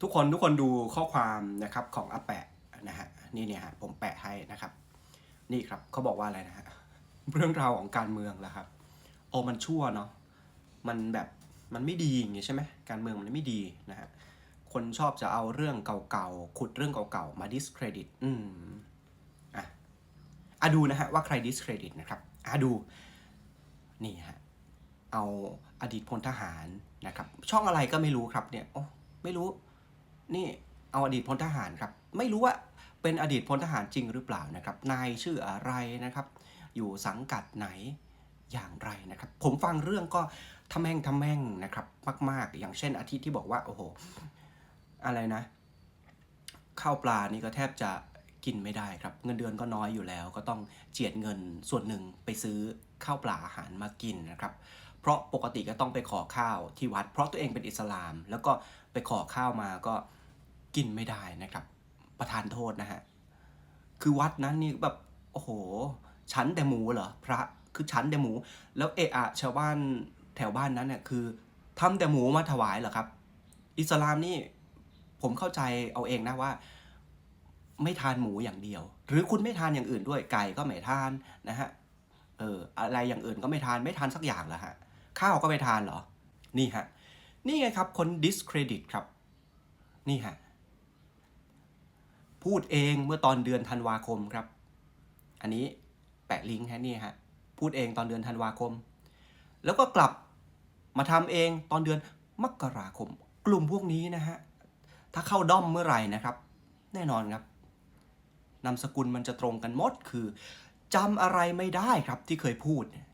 ทุกคนทุกคนดูข้อความนะครับของอาแปะนะฮะนี่เนี่ยฮะผมแปะให้นะครับ นี่ครับเขาบอกว่าอะไรนะฮะเรื่องราวของการเมืองแล้วครับโอ้มันชั่วเนาะมันแบบมันไม่ดีอย่างงี้ใช่ไหมการเมืองมันไม่ดีนะฮะคนชอบจะเอาเรื่องเก่าๆขุดเรื่องเก่าๆมา discredit อืมอะอะดูนะฮะว่าใคร discredit นะครับอะดูนี่ฮะเอาอดีตพลทหารนะครับ ช่องอะไรก็ไม่รู้ครับเนี่ยโอ้ไม่รู้ นี่เอาอดีตพลทหารครับ ไม่รู้ว่าเป็นอดีตพลทหารจริงหรือเปล่านะครับ นายชื่ออะไรนะครับ อยู่สังกัดไหนอย่างไรนะครับ ผมฟังเรื่องก็ทำแม่งทำแม่งนะครับ มาก ๆ อย่างเช่นอาทิตย์ที่บอกว่าโอ้โหอะไรนะข้าวปลานี่ก็แทบจะกินไม่ได้ครับ เงินเดือนก็น้อยอยู่แล้ว ก็ต้องเจียดเงินส่วนหนึ่งไปซื้อข้าวปลาอาหารมากินนะครับ เพราะปกติก็ต้องไปขอข้าวที่วัด เพราะตัวเองเป็นอิสลาม แล้วก็ไปขอข้าวมาก็ กินไม่ได้นะครับ ประทานโทษนะฮะ คือวัดนั้นนี่แบบโอ้โห ฉันแต่หมูเหรอพระคือฉันแต่หมู แล้วเอะอะชาวบ้านแถวบ้านนั้นเนี่ยคือทำแต่หมูมาถวายเหรอครับ อิสลามนี่ผมเข้าใจเอาเองนะว่า ไม่ทานหมูอย่างเดียว หรือคุณไม่ทานอย่างอื่นด้วยไก่ก็ไม่ทานนะฮะเอออะไรอย่างอื่นก็ไม่ทานไม่ทานสักอย่างเหรอฮะข้าวก็ไม่ทานเหรอ นี่ฮะ นี่ไงครับคน discredit ครับ นี่ฮะ พูดเองเมื่อตอนเดือนธันวาคมครับ อันนี้แปะลิงก์ฮะนี่ฮะพูดเองตอนเดือนธันวาคม แล้วก็กลับมาทำเองตอนเดือนมกราคม กลุ่มพวกนี้นะฮะถ้าเข้าด้อมเมื่อไหร่นะครับ แน่นอนครับนามสกุลมันจะตรงกันหมดคือจำอะไรไม่ได้ครับที่เคยพูดเนี่ย